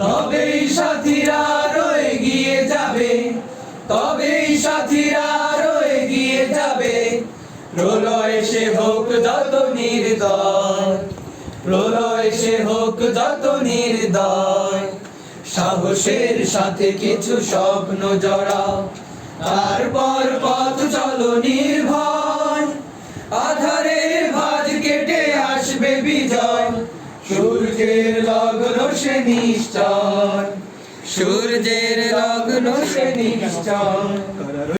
তবেই সাথীরা রয়ে গিয়ে যাবে, তবেই সাথীরা রয়ে গিয়ে যাবে। প্রলয় সে হোক যত নির্দয়, প্রলয় সে হোক যত নির্দয়। সাহসের সাথে কিছু স্বপ্ন জড়া তারপর পথ চলো নির্ভয়। আধারের ভাঁজ কেটে আসবে বিজয় সূর্যের লগ্ন সে নিশ্চয়। সূর্যের লগ্ন সে নিশ্চয়।